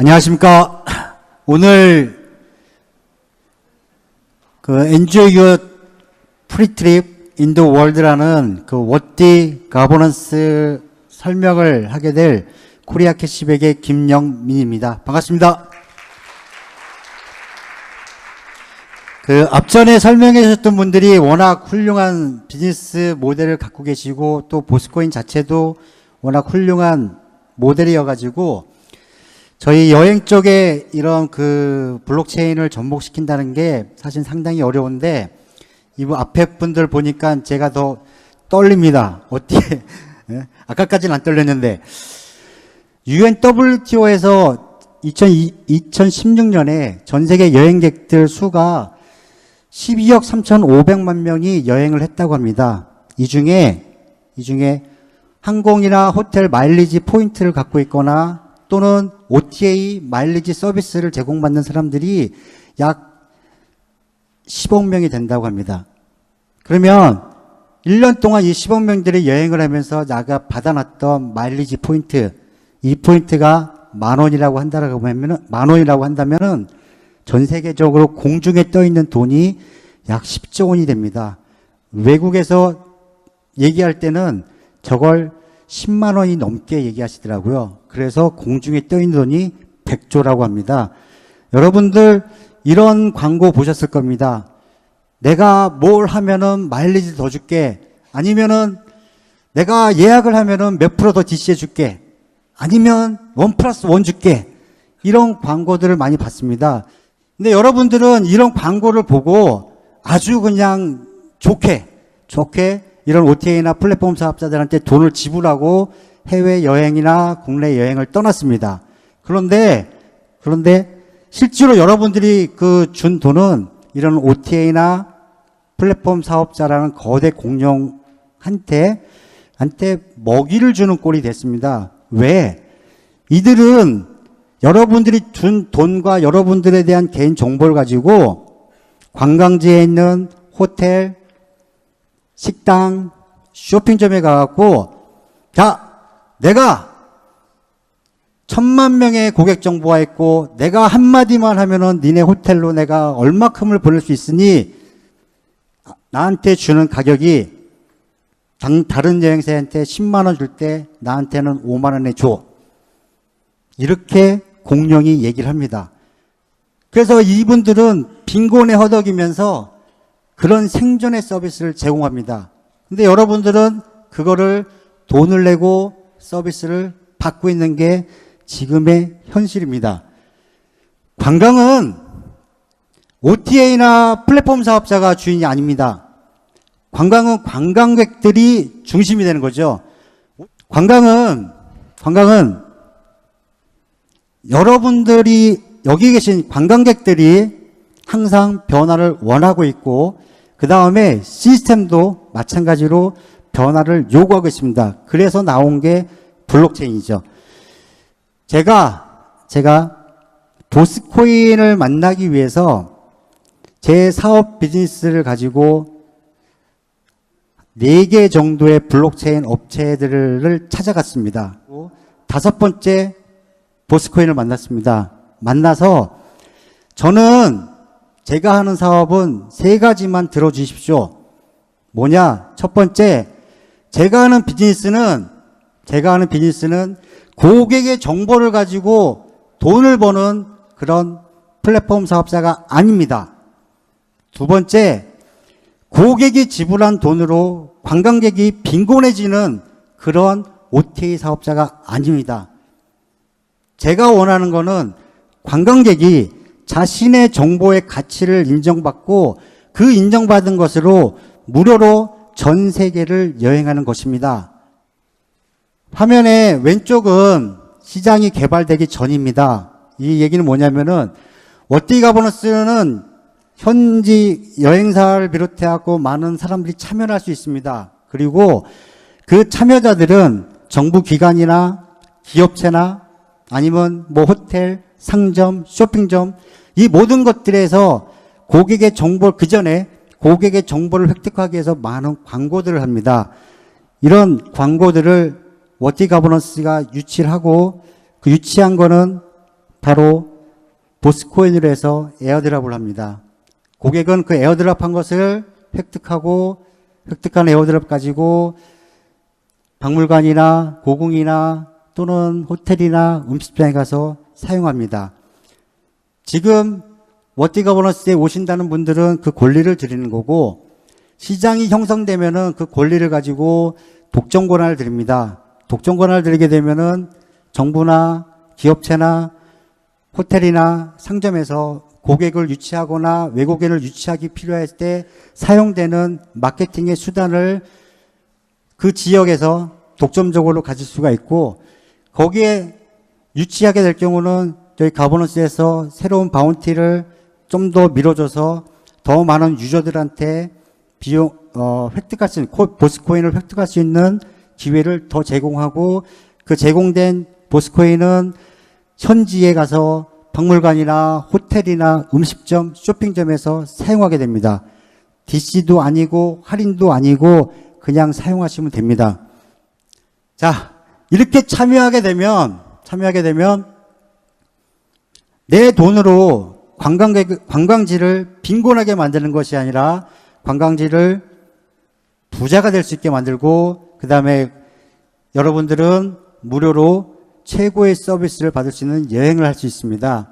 안녕하십니까. 오늘 그 Free Trip in the World라는 그 워디 가버넌스 설명을 하게 될 코리아 캐시백의 김영민입니다. 반갑습니다. 그 앞전에 설명해 주셨던 분들이 워낙 훌륭한 비즈니스 모델을 갖고 계시고 또 보스코인 자체도 워낙 훌륭한 모델이어가지고 저희 여행 쪽에 이런 그 블록체인을 접목시킨다는 게 사실 상당히 어려운데 이분 앞에 분들 보니까 제가 더 떨립니다. 어떻게 예? 아까까지는 안 떨렸는데 UNWTO에서 2016년에 전 세계 여행객들 수가 12억 3,500만 명이 여행을 했다고 합니다. 이 중에 이 중에 항공이나 호텔 마일리지 포인트를 갖고 있거나 또는 OTA 마일리지 서비스를 제공받는 사람들이 약 10억 명이 된다고 합니다. 그러면 1년 동안 이 10억 명들이 여행을 하면서 나가 받아놨던 마일리지 포인트, 이 포인트가 만 원이라고 한다라고 하면은, 만 원이라고 한다면은 전 세계적으로 공중에 떠 있는 돈이 약 10조 원이 됩니다. 외국에서 얘기할 때는 저걸 10만 원이 넘게 얘기하시더라고요. 그래서 공중에 떠 있는 돈이 100조라고 합니다. 여러분들 이런 광고 보셨을 겁니다. 내가 뭘 하면은 마일리지 더 줄게. 아니면은 내가 예약을 하면은 몇 프로 더 DC해 줄게. 아니면 원 플러스 원 줄게. 이런 광고들을 많이 봤습니다. 근데 여러분들은 이런 광고를 보고 아주 그냥 좋게, 좋게 이런 OTA나 플랫폼 사업자들한테 돈을 지불하고 해외 여행이나 국내 여행을 떠났습니다. 그런데, 그런데 실제로 여러분들이 그 준 돈은 이런 OTA나 플랫폼 사업자라는 거대 공룡한테, 한테 먹이를 주는 꼴이 됐습니다. 왜? 이들은 여러분들이 준 돈과 여러분들에 대한 개인 정보를 가지고 관광지에 있는 호텔, 식당, 쇼핑점에 가갖고, 자, 내가 천만 명의 고객 정보가 있고, 내가 한마디만 하면은 니네 호텔로 내가 얼마큼을 보낼 수 있으니, 나한테 주는 가격이 당, 다른 여행사한테 10만원 줄 때 나한테는 5만원에 줘. 이렇게 공룡이 얘기를 합니다. 그래서 이분들은 빈곤에 허덕이면서 그런 생존의 서비스를 제공합니다. 근데 여러분들은 그거를 돈을 내고 서비스를 받고 있는 게 지금의 현실입니다. 관광은 OTA나 플랫폼 사업자가 주인이 아닙니다. 관광은 관광객들이 중심이 되는 거죠. 관광은, 관광은 여러분들이 여기 계신 관광객들이 항상 변화를 원하고 있고 그 다음에 시스템도 마찬가지로 변화를 요구하고 있습니다. 그래서 나온 게 블록체인이죠. 제가 제가 보스코인을 만나기 위해서 제 사업 비즈니스를 가지고 네개 정도의 블록체인 업체들을 찾아갔습니다. 다섯 번째 보스코인을 만났습니다. 만나서 저는 제가 하는 사업은 세 가지만 들어주십시오. 뭐냐? 첫 번째, 제가 하는 비즈니스는, 제가 하는 비즈니스는 고객의 정보를 가지고 돈을 버는 그런 플랫폼 사업자가 아닙니다. 두 번째, 고객이 지불한 돈으로 관광객이 빈곤해지는 그런 OTA 사업자가 아닙니다. 제가 원하는 거는 관광객이 자신의 정보의 가치를 인정받고 그 인정받은 것으로 무료로 전 세계를 여행하는 것입니다. 화면의 왼쪽은 시장이 개발되기 전입니다. 이 얘기는 뭐냐면은 워티 가버넌스는 현지 여행사를 비롯해갖고 많은 사람들이 참여할 수 있습니다. 그리고 그 참여자들은 정부 기관이나 기업체나 아니면 뭐 호텔, 상점, 쇼핑점 이 모든 것들에서 고객의 정보 그 전에 고객의 정보를 획득하기 위해서 많은 광고들을 합니다. 이런 광고들을 워티 가버넌스가 유치를 하고 그 유치한 거는 바로 보스코인으로 해서 에어드랍을 합니다. 고객은 그 에어드랍 한 것을 획득하고 획득한 에어드랍 가지고 박물관이나 고궁이나 또는 호텔이나 음식점에 가서 사용합니다. 지금 워티 거버넌스에 오신다는 분들은 그 권리를 드리는 거고 시장이 형성되면은 그 권리를 가지고 독점 권한을 드립니다. 독점 권한을 드리게 되면은 정부나 기업체나 호텔이나 상점에서 고객을 유치하거나 외국인을 유치하기 필요할 때 사용되는 마케팅의 수단을 그 지역에서 독점적으로 가질 수가 있고 거기에 유치하게 될 경우는 저희 가버넌스에서 새로운 바운티를 좀 더 밀어줘서 더 많은 유저들한테 비용 어, 획득할 수 있는 코- 보스코인을 획득할 수 있는 기회를 더 제공하고 그 제공된 보스코인은 현지에 가서 박물관이나 호텔이나 음식점, 쇼핑점에서 사용하게 됩니다. DC도 아니고 할인도 아니고 그냥 사용하시면 됩니다. 자, 이렇게 참여하게 되면 참여하게 되면 내 돈으로 관광객 관광지를 빈곤하게 만드는 것이 아니라 관광지를 부자가 될 수 있게 만들고 그 다음에 여러분들은 무료로 최고의 서비스를 받을 수 있는 여행을 할 수 있습니다.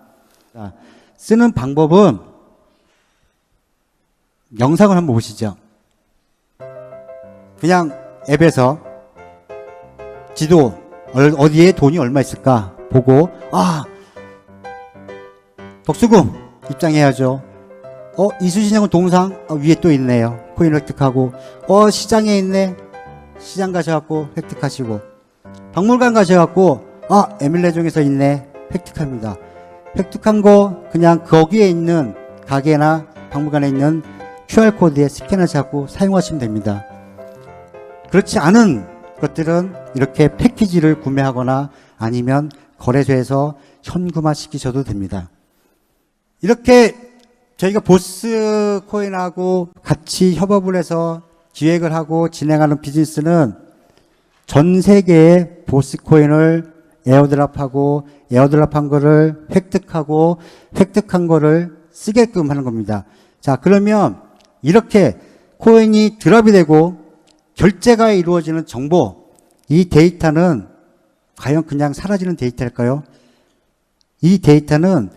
자, 쓰는 방법은 영상을 한번 보시죠. 그냥 앱에서 지도 얼- 어디에 돈이 얼마 있을까 보고 아 덕수궁 입장해야죠. 어 이수신형은 동상 아, 위에 또 있네요. 코인 획득하고 어 시장에 있네. 시장 가셔갖고 획득하시고 박물관 가셔갖고 아 에밀레종에서 있네 획득합니다. 획득한 거 그냥 거기에 있는 가게나 박물관에 있는 QR 코드에 스캔하셔갖고 사용하시면 됩니다. 그렇지 않은 것들은 이렇게 패키지를 구매하거나 아니면 거래소에서 현금화 시키셔도 됩니다. 이렇게 저희가 보스 코인하고 같이 협업을 해서 기획을 하고 진행하는 비즈니스는 전 세계의 보스 코인을 에어드랍하고 에어드랍한 거를 획득하고 획득한 거를 쓰게끔 하는 겁니다. 자, 그러면 이렇게 코인이 드랍이 되고 결제가 이루어지는 정보, 이 데이터는 과연 그냥 사라지는 데이터일까요? 이 데이터는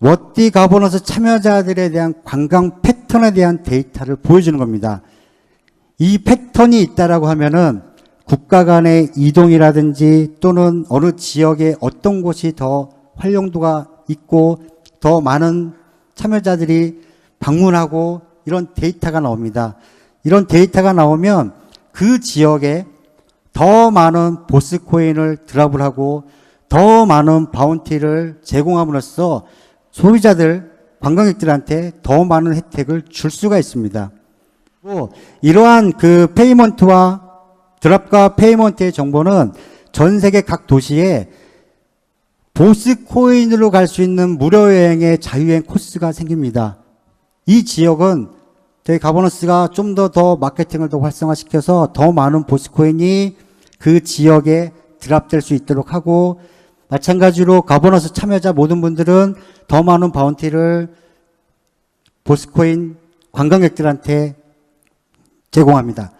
워띠 가버넌스 참여자들에 대한 관광 패턴에 대한 데이터를 보여주는 겁니다. 이 패턴이 있다라고 하면은 국가 간의 이동이라든지 또는 어느 지역에 어떤 곳이 더 활용도가 있고 더 많은 참여자들이 방문하고 이런 데이터가 나옵니다. 이런 데이터가 나오면 그 지역에 더 많은 보스 코인을 드랍을 하고 더 많은 바운티를 제공함으로써 소비자들, 관광객들한테 더 많은 혜택을 줄 수가 있습니다. 이러한 그 페이먼트와 드랍과 페이먼트의 정보는 전 세계 각 도시에 보스 코인으로 갈 수 있는 무료 여행의 자유여행 코스가 생깁니다. 이 지역은 저희 가버넌스가 좀더더 마케팅을 더 활성화시켜서 더 많은 보스 코인이 그 지역에 드랍될 수 있도록 하고 마찬가지로 가버넌스 참여자 모든 분들은 더 많은 바운티를 보스코인 관광객들한테 제공합니다.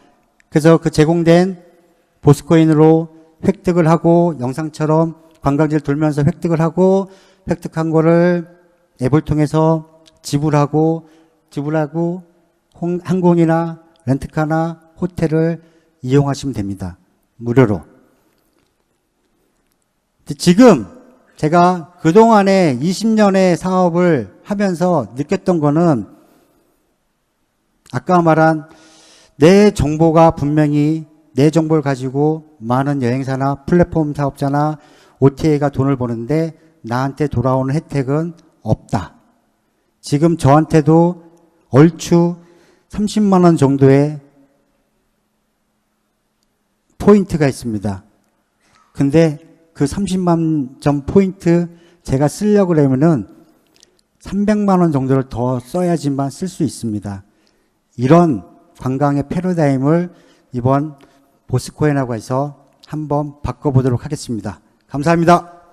그래서 그 제공된 보스코인으로 획득을 하고 영상처럼 관광지를 돌면서 획득을 하고 획득한 거를 앱을 통해서 지불하고 지불하고 홍- 항공이나 렌트카나 호텔을 이용하시면 됩니다. 무료로. 지금 제가 그동안에 20년의 사업을 하면서 느꼈던 거는 아까 말한 내 정보가 분명히 내 정보를 가지고 많은 여행사나 플랫폼 사업자나 OTA가 돈을 버는데 나한테 돌아오는 혜택은 없다. 지금 저한테도 얼추 30만 원 정도의 포인트가 있습니다. 근데 그 30만 점 포인트 제가 쓰려고 그러면은 300만 원 정도를 더 써야지만 쓸 수 있습니다. 이런 관광의 패러다임을 이번 보스코인하고 해서 한번 바꿔보도록 하겠습니다. 감사합니다.